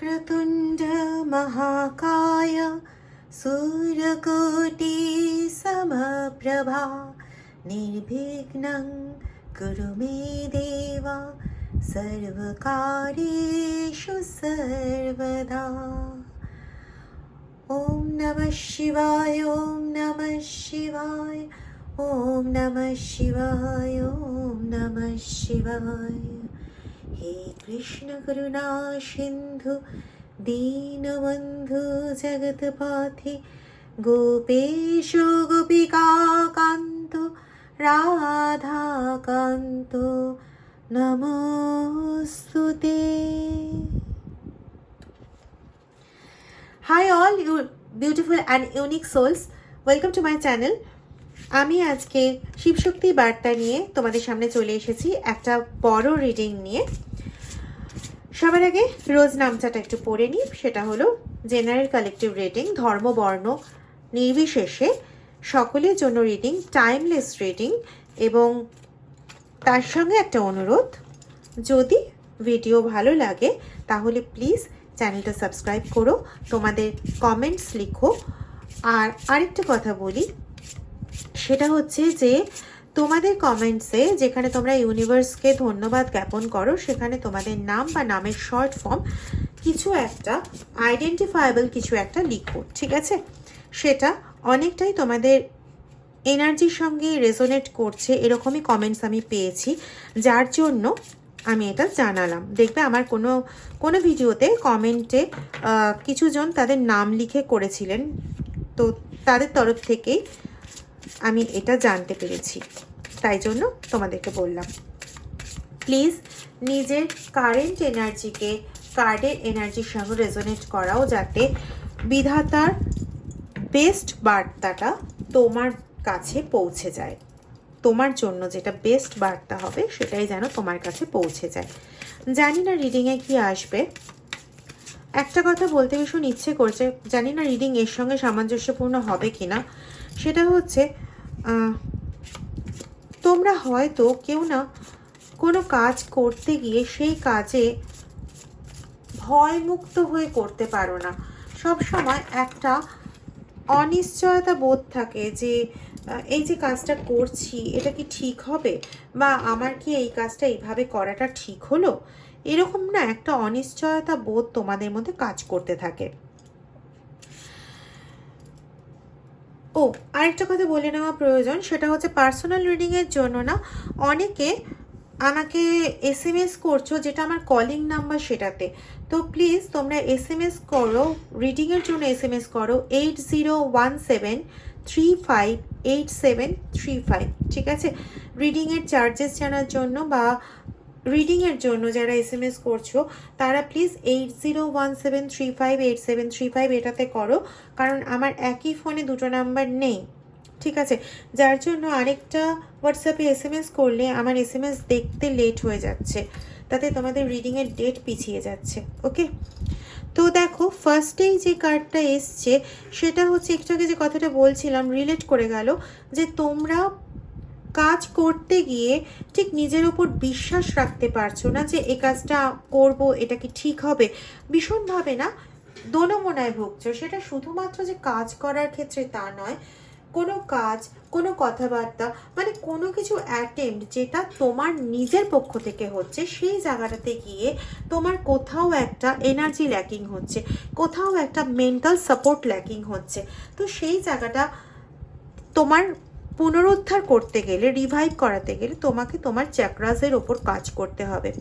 क्रतुण्ड महाकाय सूर्यकोटि समप्रभा निर्विघ्नं कुरु मे देव सर्वकार्येषु सर्वदा। ॐ नमः शिवाय, ॐ नमः शिवाय, ॐ नमः शिवाय, ॐ नमः शिवाय। হে কৃষ্ণ করুণা সিন্ধু, দীনবন্ধু জগৎপথে, গোপেশ গোপিকা কান্ত রাধা কান্ত নমস্তুতে। Hi all you beautiful and unique souls welcome to my channel আমি আজকে শিবশক্তি বার্তা নিয়ে তোমাদের সামনে চলে এসেছি, একটা বড় রিডিং নিয়ে। সবার আগে রোজ নামচাটা একটু পড়ে নিই। সেটা হলো জেনারেল কালেকটিভ রিডিং ধর্ম, বর্ণ নির্বিশেষে সকলের জন্য রিডিং টাইমলেস রিডিং এবং তার সঙ্গে একটা অনুরোধ, যদি ভিডিও ভালো লাগে তাহলে প্লিজ চ্যানেলটা সাবস্ক্রাইব করো, তোমাদের কমেন্টস লিখো। আর আরেকটা কথা বলি, সেটা হচ্ছে যে তোমাদের কমেন্টসে যেখানে তোমরা ইউনিভার্সকে ধন্যবাদ জ্ঞাপন করো, সেখানে তোমাদের নাম বা নামের শর্ট ফর্ম কিছু একটা আইডেন্টিফায়েবল কিছু একটা লিখো, ঠিক আছে? সেটা অনেকটাই তোমাদের এনার্জির সঙ্গে রেজোনেট করছে, এরকমই কমেন্টস আমি পেয়েছি, যার জন্য আমি এটা জানালাম। দেখবে আমার কোনো কোনো ভিডিওতে কমেন্টে কিছুজন তাদের নাম লিখে করেছিলেন, তো তাদের তরফ থেকেই আমি এটা জানতে পেরেছি। তাই জন্য তোমাদেরকে বললাম। প্লিজ নিজের কারেন্ট এনার্জিকে কার্ডের এনার্জির সঙ্গে রেজোনেট করাও যাতে বিধাতার বেস্ট বার্তাটা তোমার কাছে পৌঁছে যায়। তোমার জন্য যেটা বেস্ট বার্তা হবে সেটাই যেন তোমার কাছে পৌঁছে যায়। জানি না রিডিংয়ে কি আসবে। একটা কথা বলতে ভীষণ ইচ্ছে করছে। জানি না রিডিং এর সঙ্গে সামঞ্জস্যপূর্ণ হবে কি না সেটা হচ্ছে তোমরা হয়তো কেউ না কোনো কাজ করতে গিয়ে সেই কাজে ভয়মুক্ত হয়ে করতে পারো না। সব সময় একটা অনিশ্চয়তা বোধ থাকে যে এই যে কাজটা করছি, এটা কি ঠিক হবে? বা আমার কি এই কাজটা এইভাবে করাটা ঠিক হলো? এরকম না একটা অনিশ্চয়তা বোধ তোমাদের মধ্যে কাজ করতে থাকে। ও, আরেকটা কথা বলে নেওয়া প্রয়োজন, সেটা হচ্ছে পার্সোনাল রিডিংয়ের জন্য না, অনেকে আমাকে এস এম এস করছ যেটা আমার কলিং নাম্বার সেটাতে। তো প্লিজ তোমরা এস এম এস করো রিডিংয়ের জন্য এস এম এস করো eight zero one seven three five eight seven three five ঠিক আছে? রিডিংয়ের চার্জেস জানার জন্য বা রিডিংয়ের জন্য যারা এস এম এস করছ, তারা please eight zero one seven three five eight seven three five এটাতে করো, কারণ আমার একই ফোনে দুটো নাম্বার নেই, ঠিক আছে? যার জন্য আরেকটা হোয়াটসঅ্যাপে এস এম এস করলে আমার এস এম এস দেখতে লেট হয়ে যাচ্ছে, তাতে তোমাদের রিডিংয়ের ডেট পিছিয়ে যাচ্ছে ওকে তো দেখো ফার্স্টেই যে কার্ডটা এসছে, সেটা হচ্ছে একটু আগে যে কথাটা বলছিলাম রিলেট করে গেল যে তোমরা কাজ করতে গিয়ে ঠিক নিজের ওপর বিশ্বাস রাখতে পারছ না যে এ কাজটা করব, এটা কি ঠিক হবে? ভীষণভাবে না? দোলমনায় ভুগছো। সেটা শুধুমাত্র যে কাজ করার ক্ষেত্রে তা নয়, কোনো কাজ, কোনো কথাবার্তা মানে কোনো কিছু অ্যাটেম্প যেটা তোমার নিজের পক্ষ থেকে হচ্ছে, সেই জায়গাটাতে গিয়ে তোমার কোথাও একটা এনার্জি ল্যাকিং হচ্ছে, কোথাও একটা মেন্টাল সাপোর্ট ল্যাকিং হচ্ছে। তো সেই জায়গাটা তোমার পুনরুদ্ধার করতে গেলে রিভাইভ করাতে গেলে তোমাকে তোমার চ্যাক্রাসের ওপর কাজ করতে হবে।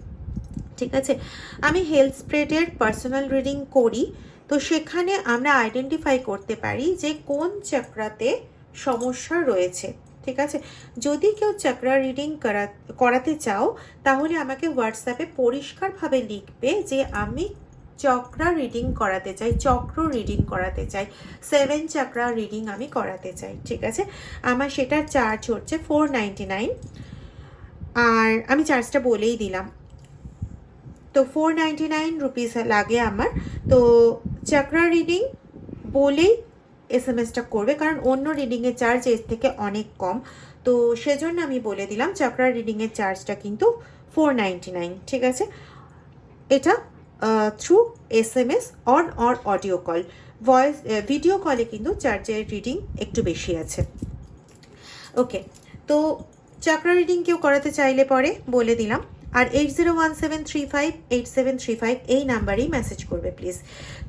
ঠিক আছে? আমি হেলথ স্প্রেডের পার্সোনাল রিডিং করি, তো সেখানে আমরা আইডেন্টিফাই করতে পারি যে কোন চক্রাতে সমস্যা রয়েছে। ঠিক আছে? যদি কেউ চক্রা রিডিং করা, করাতে চাও, তাহলে আমাকে হোয়াটসঅ্যাপে পরিষ্কারভাবে লিখবে যে আমি চক্রা রিডিং করাতে চাই চক্র রিডিং করাতে চাই সেভেন চক্রা রিডিং আমি করাতে চাই, ঠিক আছে? আমার সেটার চার্জ হচ্ছে ফোর আর আমি চার্জটা বলেই দিলাম। তো ফোর নাইনটি নাইন রুপিস লাগে আমার। তো চক্রা রিডিং বলেই এস এম এসটা করবে, কারণ অন্য রিডিংয়ের চার্জ এর থেকে অনেক কম। তো সেজন্য আমি বলে দিলাম চক্রা রিডিংয়ের চার্জটা কিন্তু ফোর নাইন ঠিক আছে? এটা through S M S on or audio call voice video কলে কিন্তু চার্জের রিডিং একটু বেশি আছে। ওকে তো চাকরা রিডিং কেউ করাতে চাইলে পরে বলে দিলাম। আর eight zero one seven three five eight seven three five এই নাম্বারেই মেসেজ করবে প্লিজ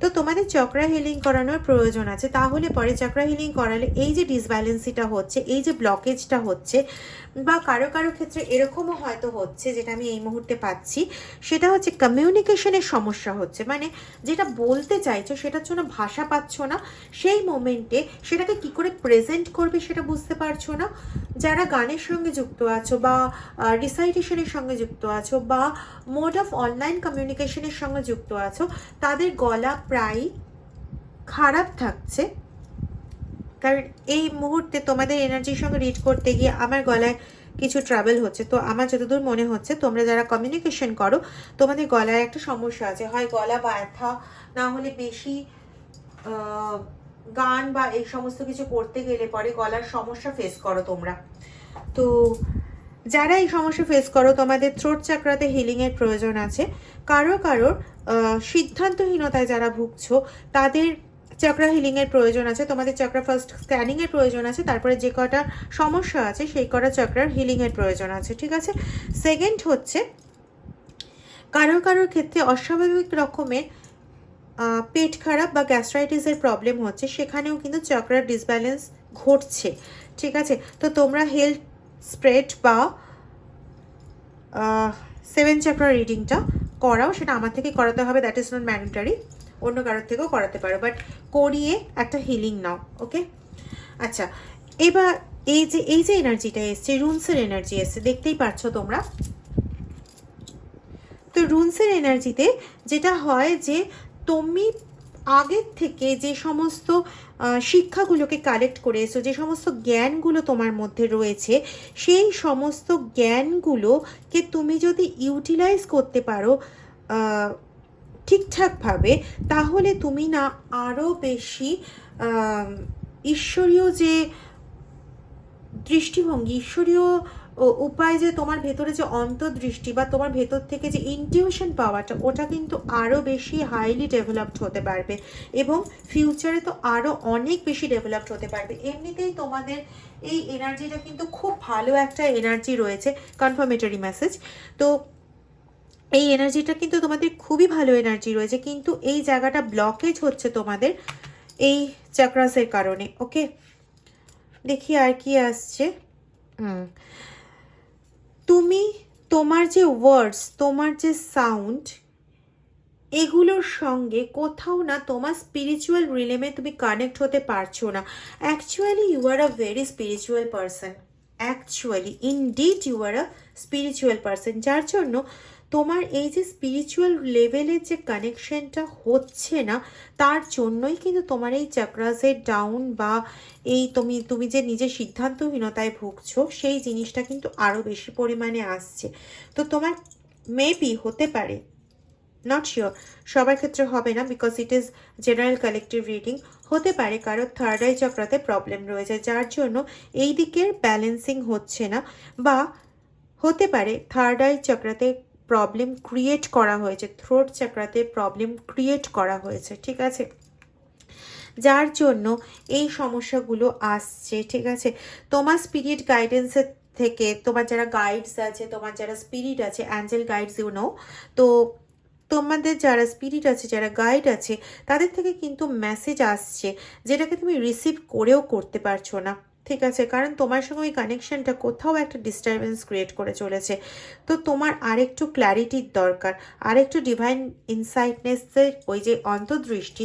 তো তোমাদের চক্রা হিলিং করানোর প্রয়োজন আছে। তাহলে পরে চক্রা হিলিং করালে এই যে ডিসব্যালেন্সিটা হচ্ছে, এই যে ব্লকেজটা হচ্ছে, বা কারও কারও ক্ষেত্রে এরকমও হয়তো হচ্ছে, যেটা আমি এই মুহূর্তে পাচ্ছি, সেটা হচ্ছে কমিউনিকেশনের সমস্যা হচ্ছে। মানে যেটা বলতে চাইছো, সেটার জন্য ভাষা পাচ্ছ না, সেই মোমেন্টে সেটাকে কি করে প্রেজেন্ট করবে সেটা বুঝতে পারছ না। যারা গানের সঙ্গে যুক্ত আছো বা রিসাইটেশনের সঙ্গে যুক্ত আছো বা মোড অফ অনলাইন কমিউনিকেশনের সঙ্গে যুক্ত আছো, তাদের গলা প্রায় খারাপ থাকছে। কারণ এই মুহূর্তে তোমাদের এনার্জির সঙ্গে রিড করতে গিয়ে আমার গলায় কিছু ট্রাভেল হচ্ছে। তো আমার যতদূর মনে হচ্ছে, তোমরা যারা কমিউনিকেশন করো, তোমাদের গলায় একটা সমস্যা আছে। হয় গলা ব্যথা, না হলে বেশি গান বা এই সমস্ত কিছু করতে গেলে পরে গলার সমস্যা ফেস করো তোমরা। তো যারা এই সমস্যা ফেস করো, তোমাদের থ্রোট চাকরাতে হিলিংয়ের প্রয়োজন আছে। কারও কারোর সিদ্ধান্তহীনতায় যারা ভুগছো, তাদের চক্রা হিলিংয়ের প্রয়োজন আছে, তোমাদের চক্রা ফার্স্ট স্ক্যানিংয়ের প্রয়োজন আছে, তারপরে যে কটা সমস্যা আছে, সেই কটা চক্রার হিলিংয়ের প্রয়োজন আছে, ঠিক আছে? সেকেন্ড হচ্ছে, কারও কারোর ক্ষেত্রে অস্বাভাবিক রকমের পেট খারাপ বা গ্যাস্ট্রাইটিসের প্রবলেম হচ্ছে, সেখানেও কিন্তু চক্রার ডিসব্যালেন্স ঘটছে, ঠিক আছে? তো তোমরা হেলথ স্প্রেড বা সেভেন চক্রা রিডিংটা করাও, সেটা আমার থেকে করাতে হবে দ্যাট ইজ নট ম্যান্ডেটারি অন্য কারোর থেকেও করাতে পারো বাট করিয়ে একটা হিলিং নাও ওকে আচ্ছা এবার এই যে এই যে এনার্জিটা এসছে রুনসের এনার্জি এসছে, দেখতেই পাচ্ছ তোমরা? তো রুনসের এনার্জিতে যেটা হয় যে, তুমি আগের থেকে যে সমস্ত শিক্ষাগুলোকে কালেক্ট করে এসো, যে সমস্ত জ্ঞানগুলো তোমার মধ্যে রয়েছে, সেই সমস্ত জ্ঞানগুলোকে তুমি যদি ইউটিলাইজ করতে পারো ঠিকঠাকভাবে, তাহলে তুমি না আরও বেশি ঈশ্বরীয় যে দৃষ্টিভঙ্গি, ঈশ্বরীয় উপায় যে তোমার ভেতরে যে অন্তর্দৃষ্টি বা তোমার ভেতর থেকে যে ইনটিউশন পাওয়াটা, ওটা কিন্তু আরও বেশি হাইলি ডেভেলপড হতে পারবে এবং ফিউচারে তো আরও অনেক বেশি ডেভেলপড হতে পারবে। এমনিতেই তোমাদের এই এনার্জিটা কিন্তু খুব ভালো একটা এনার্জি রয়েছে কনফার্মেটরি মেসেজ তো এই এনার্জিটা কিন্তু তোমাদের খুবই ভালো এনার্জি রয়েছে, কিন্তু এই জায়গাটা ব্লকেজ হচ্ছে তোমাদের এই চাক্রাসের কারণে ওকে দেখি আর কি আসছে। হুম। তুমি তোমার যে ওয়ার্ডস তোমার যে সাউন্ড এগুলোর সঙ্গে কোথাও না তোমার স্পিরিচুয়াল রিলেমে তুমি কানেক্ট হতে পারছ না। Actually you are a very spiritual person actually indeed you are a spiritual person যার জন্য তোমার এই যে স্পিরিচুয়াল লেভেলের যে কানেকশনটা হচ্ছে না, তার জন্যই কিন্তু তোমার এই চাক্রাসের ডাউন বা এই তুমি তুমি যে নিজের সিদ্ধান্তহীনতায় ভুগছো, সেই জিনিসটা কিন্তু আরও বেশি পরিমাণে আসছে। তো তোমার মেবি হতে পারে নট শিওর সবার ক্ষেত্রে হবে না because it is general collective reading হতে পারে কারও থার্ড আই চক্রাতে প্রবলেম রয়েছে, যার জন্য এই দিকের ব্যালেন্সিং হচ্ছে না বা হতে পারে থার্ড আই চক্রাতে প্রবলেম ক্রিয়েট করা হয়েছে থ্রোট চক্রাতে প্রবলেম ক্রিয়েট করা হয়েছে, ঠিক আছে? যার জন্য এই সমস্যাগুলো আসছে, ঠিক আছে? তোমার স্পিরিট গাইডেন্সের থেকে, তোমার যারা গাইডস আছে, তোমার যারা স্পিরিট আছে অ্যাঞ্জেল গাইডস ইউ নো তো তোমাদের যারা স্পিরিট আছে, যারা গাইড আছে, তাদের থেকে কিন্তু মেসেজ আসছে, যেটাকে তুমি রিসিভ করেও করতে পারছ না। ঠিক আছে, কারণ তোমার সঙ্গে ওই কানেকশনটা কোথাও একটা ডিস্টারবেন্স ক্রিয়েট করে চলেছে। তো তোমার আরেকটু ক্ল্যারিটির দরকার, আরেকটু ডিভাইন ইনসাইটনেসের ওই যে অন্তর্দৃষ্টি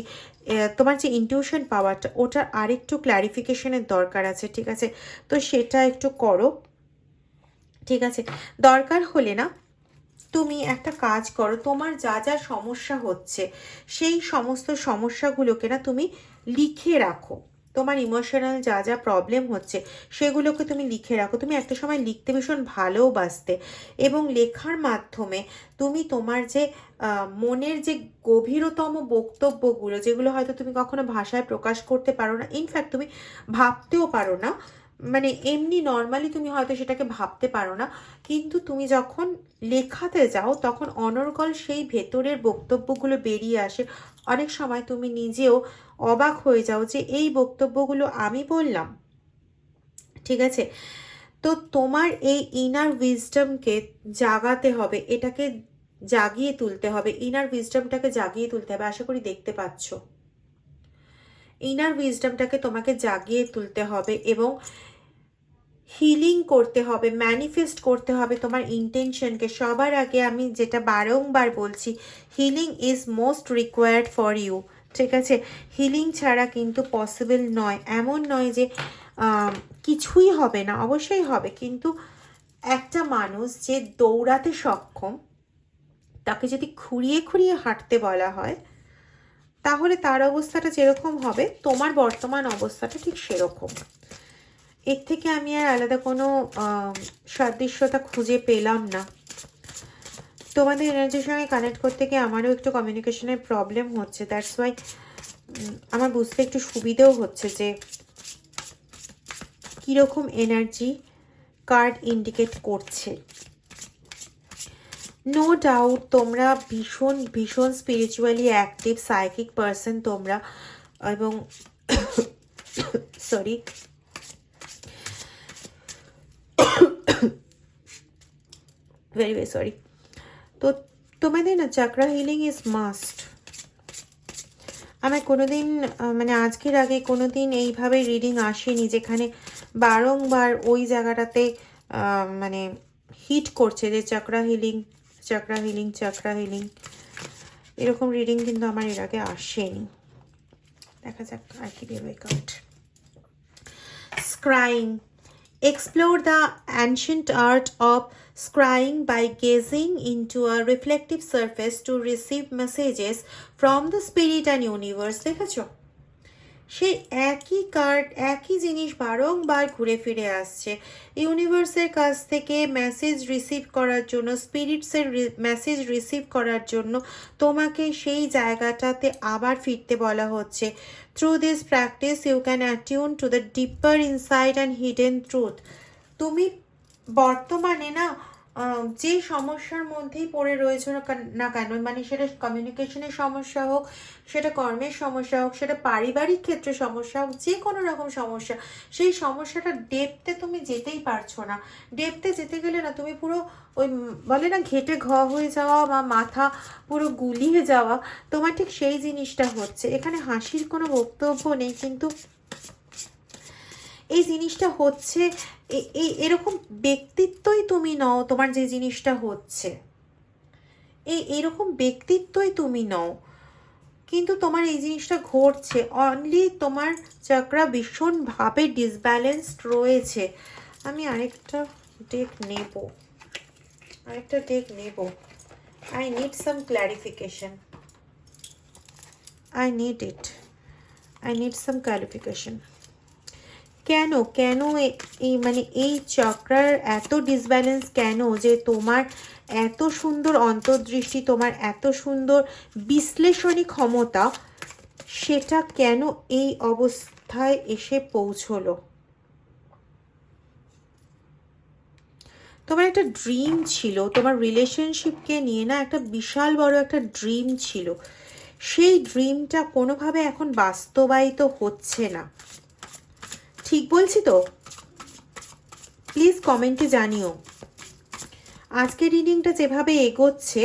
তোমার যে ইনটিউশন পাওয়ারটা ওটার আরেকটু ক্ল্যারিফিকেশনের দরকার আছে, ঠিক আছে? তো সেটা একটু করো, ঠিক আছে? দরকার হলে না, তুমি একটা কাজ করো, তোমার যা যা সমস্যা হচ্ছে, সেই সমস্ত সমস্যাগুলোকে না তুমি লিখে রাখো। তোমার ইমোশনাল যা যা প্রবলেম হচ্ছে, সেগুলোকে তুমি লিখে রাখো। তুমি একটা সময় লিখতে ভীষণ ভালোবাসতে এবং লেখার মাধ্যমে তুমি তোমার যে মনের যে গভীরতম বক্তব্যগুলো, যেগুলো হয়তো তুমি কখনো ভাষায় প্রকাশ করতে পারো না ইনফ্যাক্ট তুমি ভাবতেও পারো না মানে এমনি নর্মালি তুমি হয়তো সেটাকে ভাবতে পারো না, কিন্তু তুমি যখন লেখাতে যাও, তখন অনর্গল সেই ভেতরের বক্তব্যগুলো বেরিয়ে আসে। অনেক সময় তুমি নিজেও অবাক হয়ে যাও যে এই বক্তব্যগুলো আমি বললাম, ঠিক আছে? তো তোমার এই ইনার উইজডমকে জাগাতে হবে, এটাকে জাগিয়ে তুলতে হবে ইনার উইজডমটাকে জাগিয়ে তুলতে হবে, আশা করি দেখতে পাচ্ছ। ইনার উইজডমটাকে তোমাকে জাগিয়ে তুলতে হবে এবং হিলিং করতে হবে ম্যানিফেস্ট করতে হবে তোমার ইন্টেনশনকে সবার আগে আমি যেটা বারংবার বলছি healing is most required for you ঠিক আছে? হিলিং ছাড়া কিন্তু পসিবল নয়, এমন নয় যে কিছুই হবে না, অবশ্যই হবে। কিন্তু একটা মানুষ যে দৌড়াতে সক্ষম, তাকে যদি খুঁড়িয়ে খুঁড়িয়ে হাঁটতে বলা হয় তাহলে তার অবস্থাটা যেরকম হবে, তোমার বর্তমান অবস্থাটা ঠিক সেরকম। এর থেকে আমি আর আলাদা কোনো সাদৃশ্যতা খুঁজে পেলাম না। তোমাদের এনার্জির সঙ্গে কানেক্ট করতে গিয়ে আমারও একটু কমিউনিকেশনের প্রবলেম হচ্ছে। দ্যাটস ওয়াই আমার বুঝতে একটু সুবিধেও হচ্ছে যে, কীরকম এনার্জি কার্ড ইন্ডিকেট করছে। নো ডাউট তোমরা ভীষণ ভীষণ স্পিরিচুয়ালি অ্যাক্টিভ সাইকিক পার্সন তোমরা। এবং সরি ভেরি ভেরি সরি তো তোমাদের না চাকরা হিলিং ইজ মাস্ট আমার কোনোদিন মানে আজকের আগে কোনোদিন এইভাবে রিডিং আসেনি, যেখানে বারংবার ওই জায়গাটাতে মানে হিট করছে যে chakra healing chakra healing chakra healing এরকম রিডিং কিন্তু আমার এর আগে আসেনি। দেখা যাক আর কি বেকাউট scrying explore the ancient art of scrying by gazing into a reflective surface to receive messages from the spirit and universe দেখেছ? সেই একই কার্ড একই জিনিস বারংবার ঘুরে ফিরে আসছে। ইউনিভার্সের কাছ থেকে মেসেজ রিসিভ করার জন্য স্পিরিটসের মেসেজ রিসিভ করার জন্য তোমাকে সেই জায়গাটাতে আবার ফিরতে বলা হচ্ছে। Through this practice you can attune to the deeper inside and hidden truth তুমি বর্তমানে না যে সমস্যার মধ্যেই পড়ে রয়েছে না কেন- মানে সেটা কমিউনিকেশনের সমস্যা হোক, সেটা কর্মের সমস্যা হোক, সেটা পারিবারিক ক্ষেত্রে সমস্যা হোক, যে কোনো রকম সমস্যা, সেই সমস্যাটা ডেপতে তুমি যেতেই পারছ না। ডেপতে যেতে গেলে না তুমি পুরো ওই বলে না ঘেটে ঘ হয়ে যাওয়া বা মাথা পুরো গুলিয়ে যাওয়া, তোমার ঠিক সেই জিনিসটা হচ্ছে। এখানে হাসির কোনো বক্তব্য নেই, কিন্তু এই জিনিসটা হচ্ছে এই এরকম ব্যক্তিত্বই তুমি নও, তোমার যে জিনিসটা হচ্ছে। এই এরকম ব্যক্তিত্বই তুমি নও, কিন্তু তোমার এই জিনিসটা ঘটছে। অনলি তোমার চক্রা ভীষণভাবে ডিসব্যালেন্সড রয়েছে। আমি আরেকটা ডেক নেব। আরেকটা ডেক নেব। I need some clarification I need it I need some clarification কেন? কেন এই মানে এই চক্রার এত ডিসব্যালেন্স কেন? যে তোমার এত সুন্দর অন্তর্দৃষ্টি, তোমার এত সুন্দর বিশ্লেষণী ক্ষমতা, সেটা কেন এই অবস্থায় এসে পৌঁছলো? তোমার একটা ড্রিম ছিল, তোমার রিলেশনশিপকে নিয়ে না একটা বিশাল বড় একটা ড্রিম ছিল। সেই ড্রিমটা কোনোভাবে এখন বাস্তবায়িত হচ্ছে না। ঠিক বলছি তো? প্লিজ কমেন্টে জানিও। আজকের রিডিংটা যেভাবে এগোচ্ছে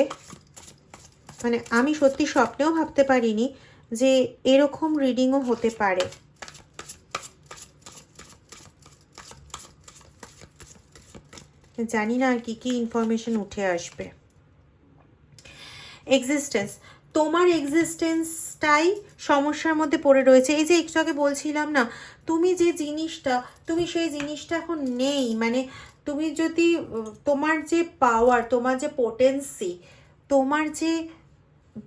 মানে আমি সত্যি স্বপ্নেও ভাবতে পারিনি যে এরকম রিডিংও হতে পারে। জানি না আর কি কি ইনফরমেশন উঠে আসবে। এক্সিস্টেন্স তোমার এক্সিস্টেন্সটাই সমস্যার মধ্যে পড়ে রয়েছে। এই যে একটু আগে বলছিলাম না তুমি যে জিনিসটা, তুমি সেই জিনিসটা এখন নেই। মানে তুমি যদি, তোমার যে পাওয়ার তোমার যে পোটেন্সি তোমার যে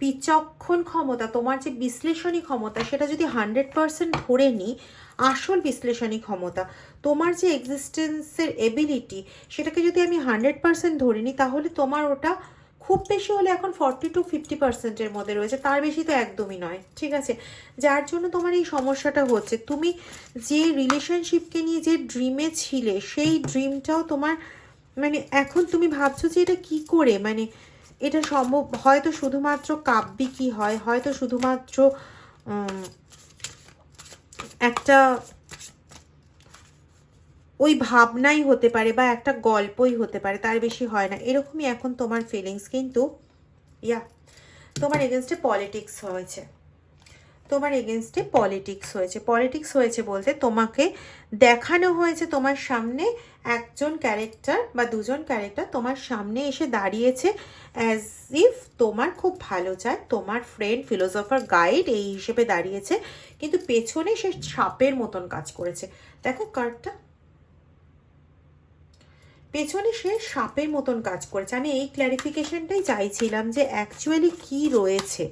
বিচক্ষণ ক্ষমতা, তোমার যে বিশ্লেষণী ক্ষমতা, সেটা যদি হান্ড্রেড পার্সেন্ট ধরে নিই আসল বিশ্লেষণী ক্ষমতা, তোমার যে এক্সিস্টেন্সের এবিলিটি সেটাকে যদি আমি হান্ড্রেড পার্সেন্ট ধরে নিই তাহলে তোমার ওটা খুব বেশি হলে এখন ফর্টি টু ফিফটি পার্সেন্টের মধ্যে রয়েছে। তার বেশি তো একদমই নয়, ঠিক আছে? যার জন্য তোমার এই সমস্যাটা হচ্ছে, তুমি যে রিলেশনশিপকে নিয়ে যে ড্রিমে ছিলে, সেই ড্রিমটাও তোমার মানে এখন তুমি ভাবছ যে এটা কি করে? মানে এটা সম্ভব, হয়তো শুধুমাত্র কাব্যিকই হয়, হয়তো শুধুমাত্র একটা ওই ভাবনাই হতে পারে বা একটা গল্পই হতে পারে, তার বেশি হয় না। এরকমই এখন তোমার ফিলিংস কিন্তু, ইয়া, তোমার এগেনস্টে পলিটিক্স হয়েছে। তোমার এগেনস্টে পলিটিক্স হয়েছে। পলিটিক্স হয়েছে বলতে তোমাকে দেখানো হয়েছে তোমার সামনে একজন ক্যারেক্টার বা দুজন ক্যারেক্টার তোমার সামনে এসে দাঁড়িয়েছে অ্যাজ ইফ তোমার খুব ভালো চায়। তোমার ফ্রেন্ড ফিলোসফার গাইড এই হিসেবে দাঁড়িয়েছে, কিন্তু পেছনে সে সাপের মতন কাজ করেছে। দেখো কার্ডটা পেছনে সে সাপের মতন কাজ করেছে। আমি এই ক্ল্যারিফিকেশনটাই চাইছিলাম যে অ্যাকচুয়ালি কি রয়েছে।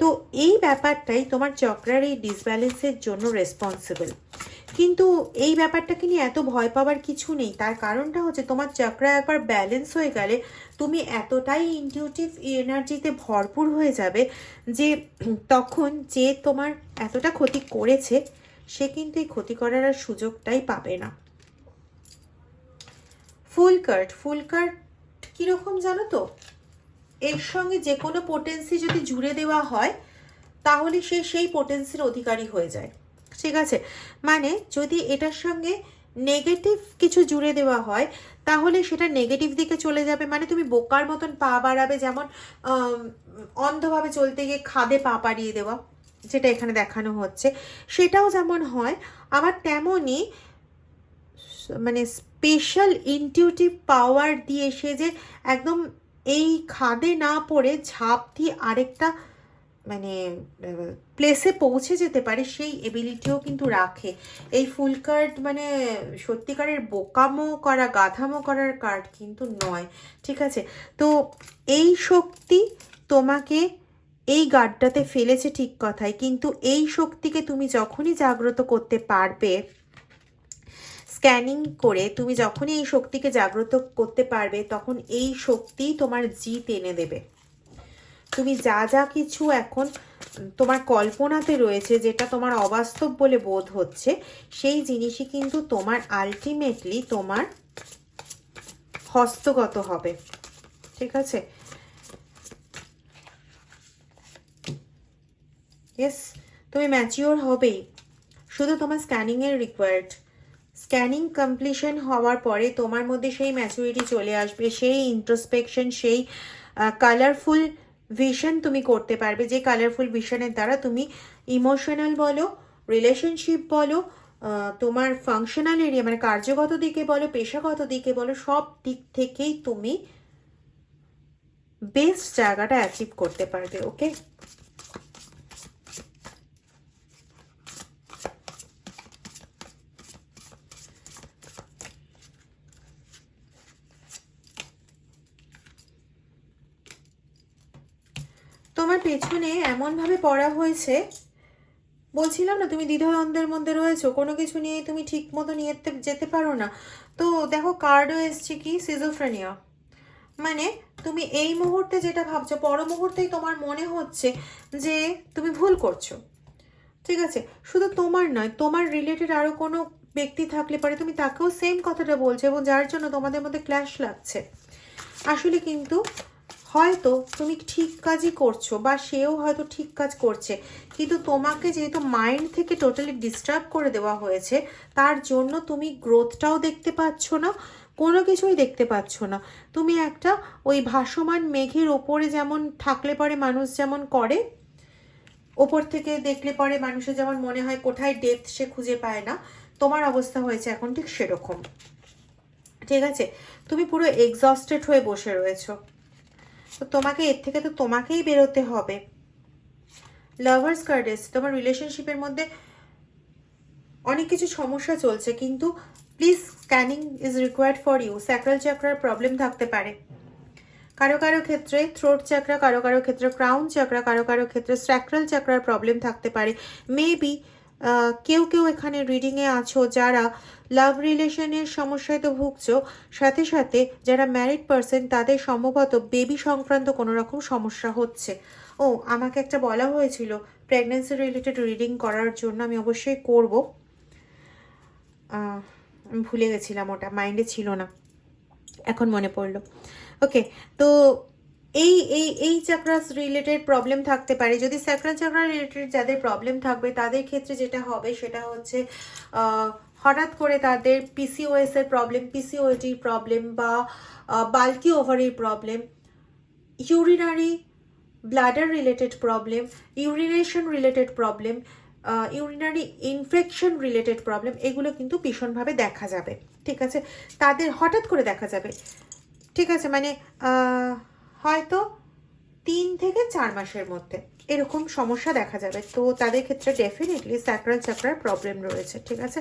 তো এই ব্যাপারটাই তোমার চক্রার এই ডিসব্যালেন্সের জন্য রেসপন্সিবল কিন্তু এই ব্যাপারটাকে নিয়ে এত ভয় পাওয়ার কিছু নেই। তার কারণটা হচ্ছে তোমার চক্রা একবার ব্যালেন্স হয়ে গেলে তুমি এতটাই ইনটিউটিভ এনার্জিতে ভরপুর হয়ে যাবে যে তখন যে তোমার এতটা ক্ষতি করেছে, সে কিন্তু এই ক্ষতি করার আর সুযোগটাই পাবে না। ফুল কার্ড ফুল কার্ড কীরকম জানো তো? এর সঙ্গে যে কোনো পোটেন্সি যদি জুড়ে দেওয়া হয়, তাহলে সে সেই পোটেন্সির অধিকারী হয়ে যায়। ঠিক আছে? মানে যদি এটার সঙ্গে নেগেটিভ কিছু জুড়ে দেওয়া হয়, তাহলে সেটা নেগেটিভ দিকে চলে যাবে। মানে তুমি বোকার মতন পা বাড়াবে, যেমন অন্ধভাবে চলতে গিয়ে খাদে পা পাড়িয়ে দেওয়া, যেটা এখানে দেখানো হচ্ছে। সেটাও যেমন হয়, আবার তেমনই মানে স্পেশাল ইনটিউটিভ পাওয়ার দিয়ে সে যে একদম এই খাদে না পড়ে ঝাঁপ দিয়ে আরেকটা মানে প্লেসে পৌঁছে যেতে পারে সেই এবিলিটিও কিন্তু রাখে। এই ফুল কার্ড মানে সত্যিকারের বোকামো করা, গাধামো করার কার্ড কিন্তু নয়, ঠিক আছে? তো এই শক্তি তোমাকে এই গার্ডটাতে ফেলেছে ঠিক কথাই, কিন্তু এই শক্তিকে তুমি যখনই জাগ্রত করতে পারবে স্ক্যানিং করে তুমি যখনই এই শক্তিকে জাগ্রত করতে পারবে, তখন এই শক্তি তোমার জিত এনে দেবে। তুমি যা যা কিছু এখন তোমার কল্পনাতে রয়েছে, যেটা তোমার অবাস্তব বলে বোধ হচ্ছে, সেই জিনিসই কিন্তু তোমার আলটিমেটলি তোমার হস্তগত হবে। ঠিক আছে? তুমি ম্যাচিওর হবেই। শুধু তোমার স্ক্যানিংয়ের রিকোয়ার্ড স্ক্যানিং কমপ্লিশন হওয়ার পরে তোমার মধ্যে সেই ম্যাচুরিটি চলে আসবে, সেই ইন্ট্রোস্পেকশন সেই কালারফুল ভিশন তুমি করতে পারবে। যে কালারফুল ভিশনের দ্বারা তুমি ইমোশনাল বলো রিলেশনশিপ বলো তোমার ফাংশনাল এরিয়া মানে কার্যগত দিকে বলো, পেশাগত দিকে বলো, সব দিক থেকেই তুমি বেস্ট জায়গাটা অ্যাচিভ করতে পারবে ওকে তোমার পেছনে এমনভাবে পড়া হয়েছে। বলছিলাম না, তুমি দ্বিধাদ্বন্দ্বের মধ্যে রয়েছো। কোনো কিছু নিয়ে তুমি ঠিক মতো নিয়ে যেতে- পারো না। তো দেখো কার্ডও এসছে কি? সিজোফ্রেনিয়া মানে তুমি এই মুহূর্তে যেটা ভাবছ, পর মুহূর্তেই তোমার মনে হচ্ছে যে তুমি ভুল করছ। ঠিক আছে? শুধু তোমার নয়, তোমার রিলেটেড আরও কোনো ব্যক্তি থাকলে পারে তুমি তাকেও সেম কথাটা বলছো এবং যার জন্য তোমাদের মধ্যে ক্ল্যাশ লাগছে। আসলে কিন্তু হয়তো তুমি ঠিক কাজই করছ বা সেও হয়তো ঠিক কাজ করছে। কিন্তু তোমাকে যেহেতু মাইন্ড থেকে টোটালি ডিস্টার্ব করে দেওয়া হয়েছে, তার জন্য তুমি গ্রোথটাও দেখতে পাচ্ছ না, কোনো কিছুই দেখতে পাচ্ছ না। তুমি একটা ওই ভাসমান মেঘের ওপরে যেমন থাকলে পরে মানুষ যেমন করে, ওপর থেকে দেখলে পরে মানুষের যেমন মনে হয় কোথায় ডেথ সে খুঁজে পায় না, তোমার অবস্থা হয়েছে এখন ঠিক সেরকম। ঠিক আছে? তুমি পুরো এক্সস্টেড হয়ে বসে রয়েছো। তো তোমাকে এর থেকে তো তোমাকেই বেরোতে হবে। লাভার্স কার্ড এসছে। তোমার রিলেশনশিপের মধ্যে অনেক কিছু সমস্যা চলছে, কিন্তু please scanning is required for you sacral চাকরার problem থাকতে পারে। কারও কারও ক্ষেত্রে থ্রোট চাকরা কারও কারও ক্ষেত্রে ক্রাউন চাকরা কারও কারও ক্ষেত্রে স্যাক্রাল চাকরার প্রবলেম থাকতে পারে। মেবি কেউ কেউ এখানে রিডিংয়ে আছো যারা লাভ রিলেশনের সমস্যায় তো ভুগছ। সাথে সাথে যারা ম্যারিড পার্সন, তাদের সম্ভবত বেবি সংক্রান্ত কোনো রকম সমস্যা হচ্ছে। ও, আমাকে একটা বলা হয়েছিল প্রেগনেন্সি রিলেটেড রিডিং করার জন্য আমি অবশ্যই করব। ভুলে গেছিলাম ওটা মাইন্ডে ছিল না। এখন মনে পড়ল। ওকে, তো এই এই এই চাকরাস রিলেটেড প্রবলেম থাকতে পারে। যদি স্যাক্রাল চাকরা রিলেটেড যাদের প্রবলেম থাকবে, তাদের ক্ষেত্রে যেটা হবে, সেটা হচ্ছে হঠাৎ করে তাদের পিসিওএস এর প্রবলেম পিসিওএটির প্রবলেম বা bulky ওভারির problem urinary bladder related problem urination related problem urinary infection related problem এগুলো কিন্তু ভীষণভাবে দেখা যাবে, ঠিক আছে? তাদের হঠাৎ করে দেখা যাবে, ঠিক আছে? মানে হয়তো তিন থেকে চার মাসের মধ্যে এরকম সমস্যা দেখা যাবে। তো তাদের ক্ষেত্রে ডেফিনেটলি স্যাক্রাল চাকরার প্রবলেম রয়েছে, ঠিক আছে?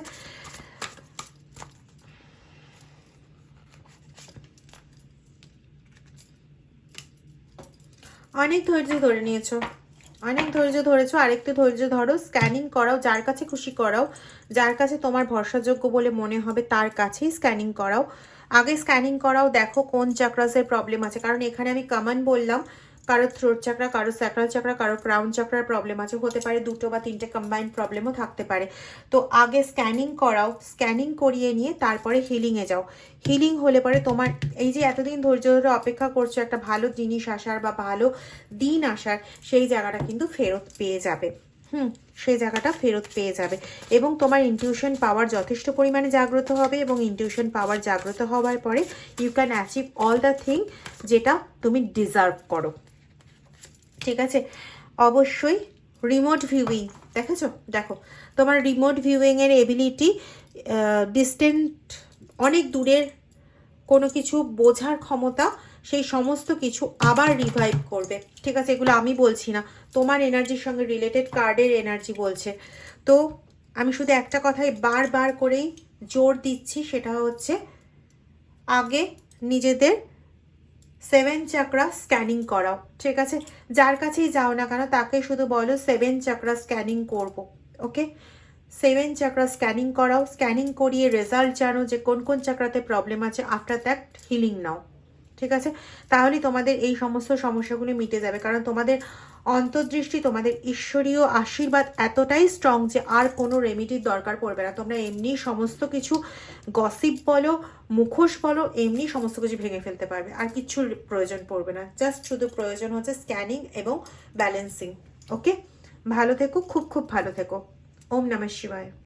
অনেক ধৈর্য ধরে নিয়েছো। অনেক ধৈর্য ধরেছো। আরেকটু ধৈর্য ধরো স্ক্যানিং করাও, যার কাছে খুশি করাও, যার কাছে তোমার ভরসাযোগ্য বলে মনে হবে তার কাছেই স্ক্যানিং করাও। আগে স্ক্যানিং করাও, দেখো কোন চাকরাসের প্রবলেম আছে। কারণ এখানে আমি কমন বললাম কারও থ্রোট চাকরা কারও স্যাক্রাল চাকরা কারও ক্রাউন চাকরার প্রবলেম আছে, হতে পারে দুটো বা তিনটে কম্বাইন্ড প্রবলেমও থাকতে পারে। তো আগে স্ক্যানিং করাও স্ক্যানিং করিয়ে নিয়ে তারপরে হিলিংয়ে যাও। হিলিং হলে পরে তোমার, এই যে এতদিন ধৈর্য ধরে অপেক্ষা করছ, একটা ভালো জিনিস আসার বা ভালো দিন আসার, সেই জায়গাটা কিন্তু ফেরত পেয়ে যাবে। হুম, সেই জায়গাটা ফেরত পেয়ে যাবে। এবং তোমার ইনটিউশন পাওয়ার যথেষ্ট পরিমাণে জাগ্রত হবে এবং ইনটিউশন পাওয়ার জাগ্রত হওয়ার পরে you can achieve all the thing যেটা তুমি ডিজার্ভ করো। ঠিক আছে? অবশ্যই রিমোট ভিউইং দেখেছ? দেখো, তোমার রিমোট ভিউইংয়ের এবিলিটি ডিস্টেন্ট অনেক দূরের কোনো কিছু বোঝার ক্ষমতা, সেই সমস্ত কিছু আবার রিভাইভ করবে। ঠিক আছে, এগুলো আমি বলছি না। তোমার এনার্জির সঙ্গে রিলেটেড কার্ডের এনার্জি বলছে। তো, আমি শুধু একটা কথাই বারবার করেই জোর দিচ্ছি, সেটা হচ্ছে আগে নিজেদের সেভেন চাকরা স্ক্যানিং করাও, ঠিক আছে? যার কাছেই যাও না কেন, তাকে শুধু বলো সেভেন চাকরা স্ক্যানিং করব, ওকে? সেভেন চাকরা স্ক্যানিং করাও, স্ক্যানিং করিয়ে রেজাল্ট জানো যে কোন কোন চাকরাতে প্রবলেম আছে আফটার দ্যাট হিলিং নাও। ঠিক আছে? তাহলেই তোমাদের এই সমস্ত সমস্যাগুলি মিটে যাবে। কারণ তোমাদের অন্তর্দৃষ্টি, তোমাদের ঈশ্বরীয় আশীর্বাদ এতটাই স্ট্রং যে আর কোনো রেমিডির দরকার পড়বে না। তোমরা এমনি সমস্ত কিছু গসিপ বলো, মুখোশ বলো, এমনি সমস্ত কিছু ভেঙে ফেলতে পারবে। আর কিচ্ছুর প্রয়োজন পড়বে না। জাস্ট শুধু প্রয়োজন হচ্ছে স্ক্যানিং এবং ব্যালেন্সিং ওকে ভালো থেকো, খুব খুব ভালো থেকো। ওম নমঃ শিবায়।